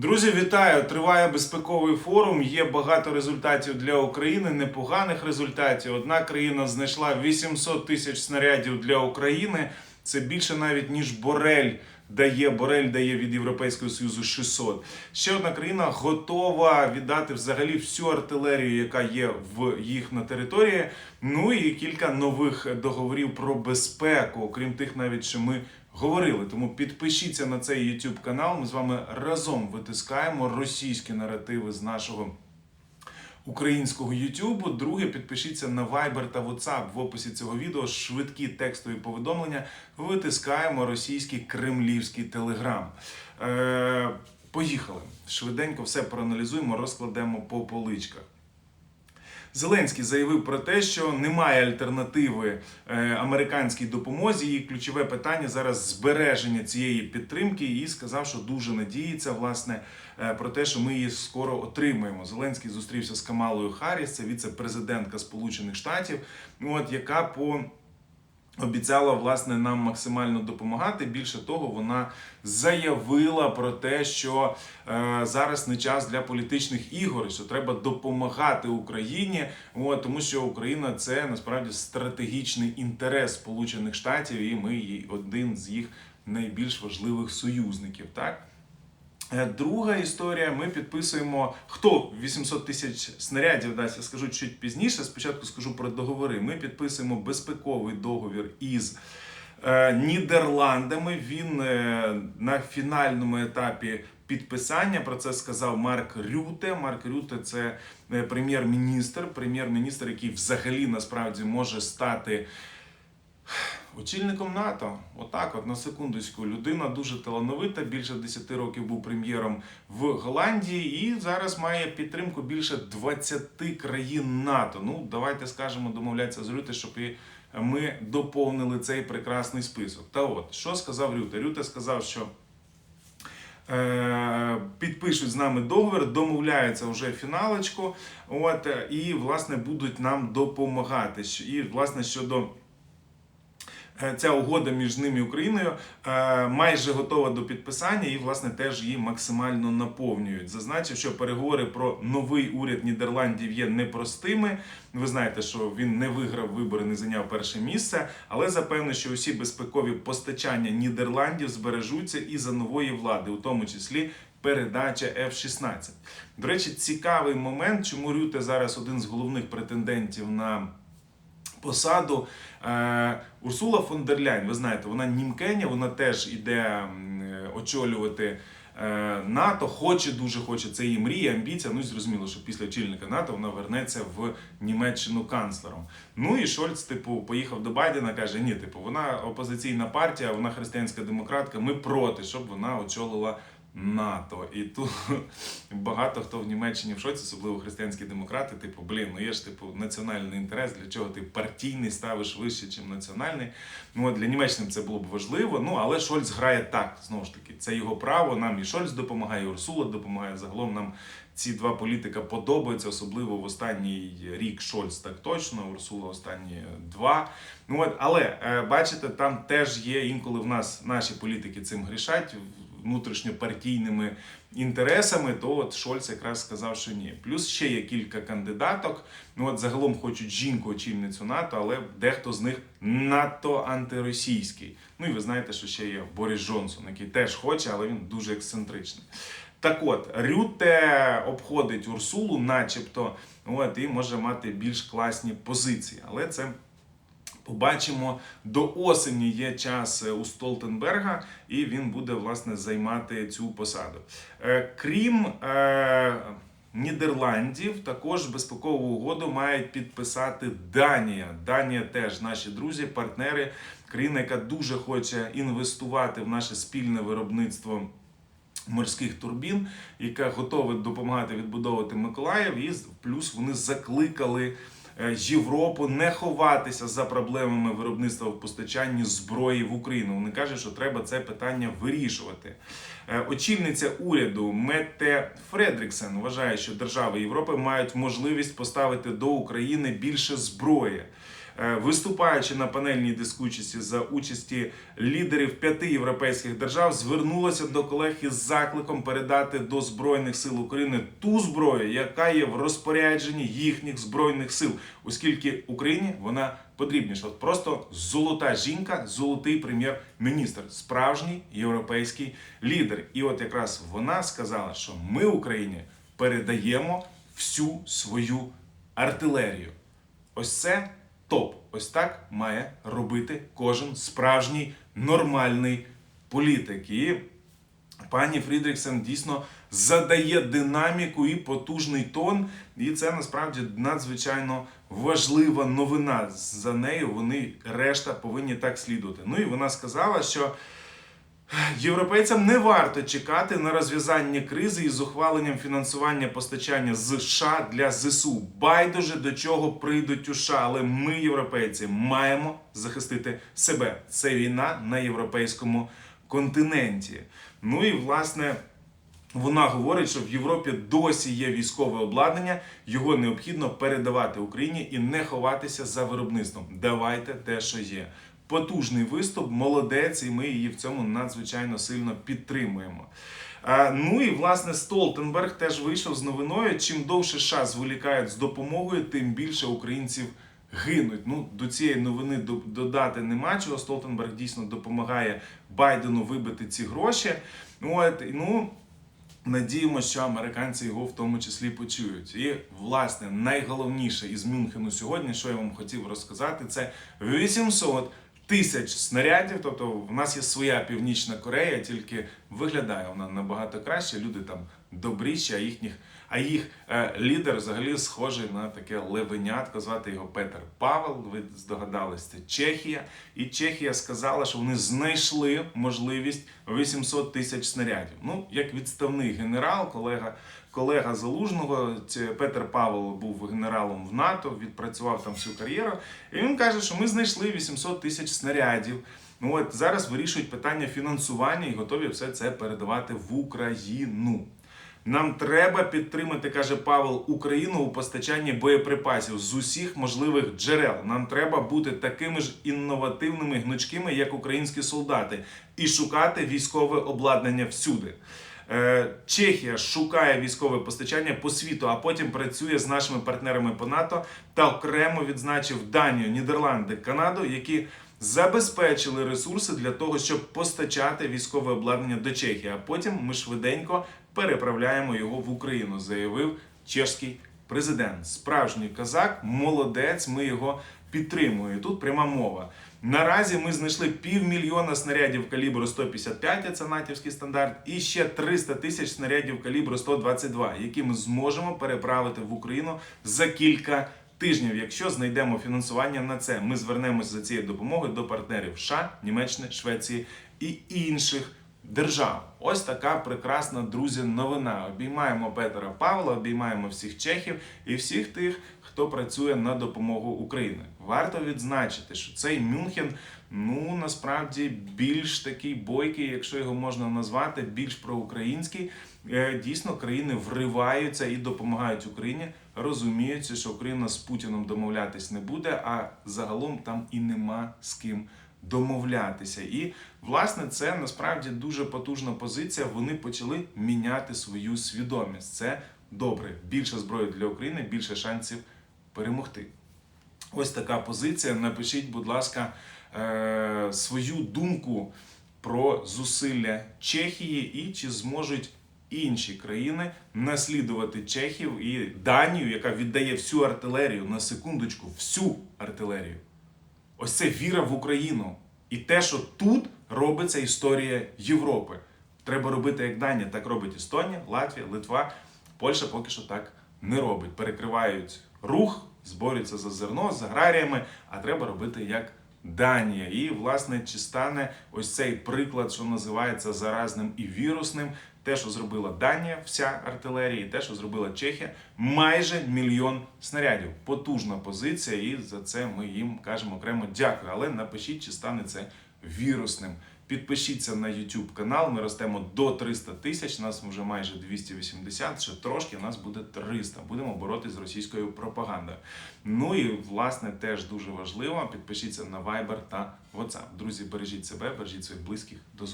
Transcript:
Друзі, вітаю! Триває безпековий форум. Є багато результатів для України, непоганих результатів. Одна країна знайшла 800 тисяч снарядів для України. Це більше навіть ніж Борель дає. Борель дає від Європейського союзу 600. Ще одна країна готова віддати взагалі всю артилерію, яка є в їх на території. Ну і кілька нових договорів про безпеку, окрім тих, навіть що ми говорили. Тому підпишіться на цей YouTube канал. Ми з вами разом витискаємо російські наративи з нашого українського YouTube. Друге, підпишіться на Viber та WhatsApp в описі цього відео. Швидкі текстові повідомлення. Витискаємо російський кремлівський телеграм. Е, поїхали. Швиденько все проаналізуємо, розкладемо по поличках. Зеленський заявив про те, що немає альтернативи е, американській допомозі. І ключове питання зараз збереження цієї підтримки. І сказав, що дуже надіється власне е, про те, що ми її скоро отримаємо. Зеленський зустрівся з Камалою Харріс, це віце-президентка Сполучених Штатів, от яка по Обіцяла власне нам максимально допомагати. Більше того, вона заявила про те, що е, зараз не час для політичних ігор, що треба допомагати Україні. От, тому що Україна це насправді стратегічний інтерес Сполучених Штатів, і ми є один з їх найбільш важливих союзників. Так. Е, Друга історія. Ми підписуємо хто 800 тисяч снарядів дасть. Я скажу чуть пізніше. Спочатку скажу про договори. Ми підписуємо безпековий договір із е, Нідерландами. Він е, на фінальному етапі підписання. Про це сказав Марк Рюте. Марк Рюте це прем'єр-міністр, прем'єр-міністр, який взагалі насправді може стати. Очільником НАТО, отак, от на секундочку, людина дуже талановита. Більше 10 років був прем'єром в Голландії і зараз має підтримку більше 20 країн НАТО. Ну, давайте скажемо, домовлятися з Рюте, щоб і ми доповнили цей прекрасний список. Та от що сказав Рюте? Рюте сказав, що. е, Підпишуть з нами договір, домовляються вже фіналочку, от і власне будуть нам допомагати. І власне щодо Ця угода між ними і Україною е, майже готова до підписання і, власне, теж її максимально наповнюють. Зазначив, що переговори про новий уряд Нідерландів є непростими. Ви знаєте, що він не виграв вибори, не зайняв перше місце, але запевнив, що усі безпекові постачання Нідерландів збережуться і за нової влади, у тому числі. Передача F-16. До речі, цікавий момент, чому Рюте зараз один з головних претендентів на посаду. Е, Урсула фон дер Ляйн, ви знаєте, вона німкеня, вона теж іде е, очолювати е, НАТО, хоче, дуже хоче, це її мрія, амбіція. Ну зрозуміло, що після очільника НАТО вона вернеться в Німеччину канцлером. Ну і Шольц, типу, поїхав до Байдена, каже: ні, типу, вона опозиційна партія, вона християнська демократка. Ми проти, щоб вона очолила. НАТО, і тут багато хто в Німеччині в шоці, особливо християнські демократи, типу, блін, ну є ж типу національний інтерес, для чого ти партійний ставиш вище, ніж національний. Ну от для Німеччини це було б важливо. Ну але Шольц грає так, знову ж таки, це його право. Нам і Шольц допомагає, і Урсула допомагає. Загалом нам ці два політика подобаються, особливо в останній рік Шольц так точно, Урсула останні два. Ну от, але е, бачите, там теж є інколи в нас наші політики цим грішать внутрішньопартійними інтересами, то от Шольц якраз сказав, що ні. Плюс ще є кілька кандидаток. Ну от загалом хочуть жінку очільницю НАТО, але дехто з них надто антиросійський. Ну і ви знаєте, що ще є Борис Джонсон, який теж хоче, але він дуже ексцентричний. Так от, Рюте обходить Урсулу, начебто, от, і може мати більш класні позиції. Але це Побачимо, до осені є час е, у Столтенберга, і він буде власне займати цю посаду. Е, Крім е, Нідерландів, також безпекову угоду мають підписати Данія. Данія теж наші друзі, партнери, країна, яка дуже хоче інвестувати в наше спільне виробництво. Морських турбін, яка готова допомагати відбудовувати Миколаїв, і плюс вони закликали Європу не ховатися за проблемами виробництва в постачанні зброї в Україну. Вони кажуть, що треба це питання вирішувати. Е, Очільниця уряду Метте Фредріксен вважає, що держави Європи мають можливість поставити до України більше зброї. Е, виступаючи на панельній дискусії за участі лідерів п'яти європейських держав, звернулася до колег із закликом передати до збройних сил України ту зброю, яка є в розпорядженні їхніх збройних сил, оскільки Україні вона потрібніша. От просто золота жінка, золотий прем'єр-міністр, справжній європейський лідер. І от якраз вона сказала, що ми Україні передаємо всю свою артилерію. Ось це топ. Ось так має робити кожен справжній нормальний політик. І пані Фрідріксен дійсно задає динаміку і потужний тон, і це насправді надзвичайно важлива новина. За нею вони решта повинні так слідувати. Ну і вона сказала, що. Європейцям не варто чекати на розв'язання кризи із ухваленням фінансування постачання з США для ЗСУ. Байдуже до чого прийдуть у США, але ми, європейці, маємо захистити себе. Це війна на європейському континенті. Ну і власне. Вона говорить, що в Європі досі є військове обладнання, його необхідно передавати Україні і не ховатися за виробництвом. Давайте те, що є. Потужний виступ, молодець, і ми її в цьому надзвичайно сильно підтримуємо. Ну і власне Столтенберг теж вийшов з новиною. Чим довше США зволікають з допомогою, тим більше українців гинуть. Ну до цієї новини додати нема чого. Столтенберг дійсно допомагає Байдену вибити ці гроші. От ну. Надіємося, що американці його в тому числі почують. І власне найголовніше із Мюнхену сьогодні, що я вам хотів розказати, це 800 тисяч снарядів. Тобто, в нас є своя північна Корея, тільки виглядає вона набагато краще. Люди там добріші, а їхніх. А їх е, лідер взагалі схожий на таке левенятко, звати його Петер Павел. Ви здогадались, це Чехія. І Чехія сказала, що вони знайшли можливість 800 тисяч снарядів. Ну, як відставний генерал, колега, колега Залужного, це Петер Павел був генералом в НАТО, відпрацював там всю кар'єру. І він каже, що ми знайшли 800 тисяч снарядів. Ну от зараз вирішують питання фінансування і готові все це передавати в Україну. Нам треба підтримати, каже Павел, Україну у постачанні боєприпасів з усіх можливих джерел. Нам треба бути такими ж інновативними гнучкими, як українські солдати, і шукати військове обладнання всюди. Е, Чехія шукає військове постачання по світу, а потім працює з нашими партнерами по НАТО та окремо відзначив Данію, Нідерланди, Канаду, які забезпечили ресурси для того, щоб постачати військове обладнання до Чехії. А потім ми швиденько переправляємо його в Україну, заявив чешський президент. Справжній козак, молодець. Ми його підтримуємо. І Тут пряма мова. Наразі ми знайшли півмільйона снарядів калібру 155, це натівський стандарт, і ще 300 тисяч снарядів калібру 122, які ми зможемо переправити в Україну за кілька тижнів. Якщо знайдемо фінансування на це, ми звернемося за цією допомогою до партнерів США, Німеччини, Швеції і інших держав. Ось така прекрасна друзі новина. Обіймаємо Петера Павла, обіймаємо всіх чехів і всіх тих, хто працює на допомогу Україні. Варто відзначити, що цей Мюнхен ну насправді більш такий бойкий, якщо його можна назвати, більш проукраїнський. Е, Дійсно, країни вриваються і допомагають Україні, розуміючи, що Україна з Путіном домовлятись не буде, а загалом там і нема з ким домовлятися. І власне це насправді дуже потужна позиція. Вони почали міняти свою свідомість. Це добре. Більше зброї для України, більше шансів перемогти. Ось така позиція. Напишіть, будь ласка, е, свою думку про зусилля Чехії і чи зможуть інші країни наслідувати Чехів і Данію, яка віддає всю артилерію на секундочку, всю артилерію. Ось це віра в Україну. І те, що тут робиться історія Європи. Треба робити як Данія, так робить Естонія, Латвія, Литва. Польща поки що так не робить. Перекривають рух, зборюються за зерно з аграріями, а треба робити як Данія. І, власне, чи стане ось цей приклад, що називається заразним і вірусним. Те, що зробила Данія, вся артилерія, і те, що зробила Чехія, майже мільйон снарядів. Потужна позиція, і за це ми їм кажемо окремо дякую. Але напишіть, чи стане це вірусним. Підпишіться на YouTube канал. Ми ростемо до 300 тисяч. Нас вже майже 280, ще трошки. Нас буде 300. Будемо боротися з російською пропагандою. Ну і власне теж дуже важливо. Підпишіться на Viber та WhatsApp. Друзі, бережіть себе, бережіть своїх близьких. До зустрічі.